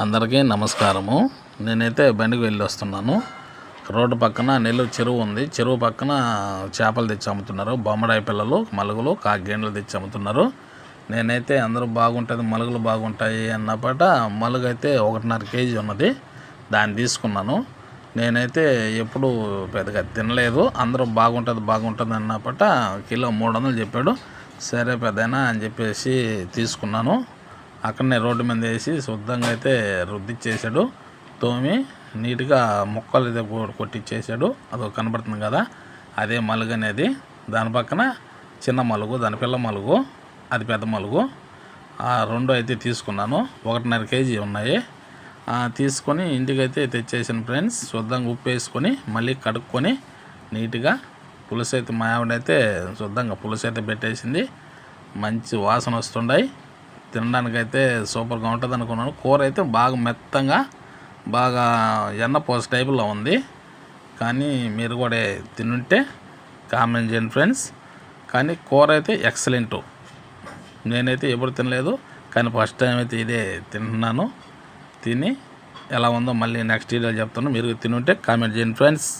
అందరికీ నమస్కారము. నేనైతే బండికి వెళ్ళి వస్తున్నాను. రోడ్డు పక్కన నెల్లూరు చెరువు ఉంది. చెరువు పక్కన చేపలు తెచ్చి అమ్ముతున్నారు. బొమ్మడాయి పిల్లలు మలుగులు కాగేండ్లు తెచ్చి అమ్ముతున్నారు. నేనైతే అందరూ బాగుంటుంది మలుగులు బాగుంటాయి అన్నపాట మలుగు అయితే ఒకటిన్నర కేజీ ఉన్నది. దాన్ని తీసుకున్నాను. నేనైతే ఎప్పుడు పెద్దగా తినలేదు. అందరూ బాగుంటుంది బాగుంటుంది అన్నపాట కిలో మూడు వందలు చెప్పాడు. సరే పెద్దనా అని చెప్పేసి తీసుకున్నాను. అక్కడనే రోడ్డు మీద వేసి శుద్ధంగా అయితే రుద్దిచ్చేసాడు. తోమి నీట్గా ముక్కలు అయితే కొట్టిచ్చేసాడు. అది కనబడుతుంది కదా అదే మలుగు అనేది. దాని పక్కన చిన్న మలుగు దాని పిల్ల మలుగు అది పెద్ద మలుగు. ఆ రెండు అయితే తీసుకున్నాను. ఒకటిన్నర కేజీ ఉన్నాయి. తీసుకొని ఇంటికైతే తెచ్చేసాను ఫ్రెండ్స్. శుద్ధంగా ఉప్పు వేసుకొని మళ్ళీ కడుక్కొని నీట్గా పులుసు అయితే మా ఆవిడైతే శుద్ధంగా పులుసు అయితే పెట్టేసింది. మంచి వాసన వస్తుండాయి. తినడానికైతే సూపర్గా ఉంటుంది అనుకున్నాను. కూర అయితే బాగా మెత్తంగా బాగా ఎన్న పోస టైపులో ఉంది. కానీ మీరు కూడా తినుంటే కామెంట్ చేయండి ఫ్రెండ్స్. కానీ కూర అయితే ఎక్సలెంట్. నేనైతే ఎప్పుడు తినలేదు కానీ ఫస్ట్ టైం అయితే ఇదే తింటున్నాను. తిని ఎలా ఉందో మళ్ళీ నెక్స్ట్ వీడియో చెప్తాను. మీరు తినుంటే కామెంట్ చేయండి ఫ్రెండ్స్.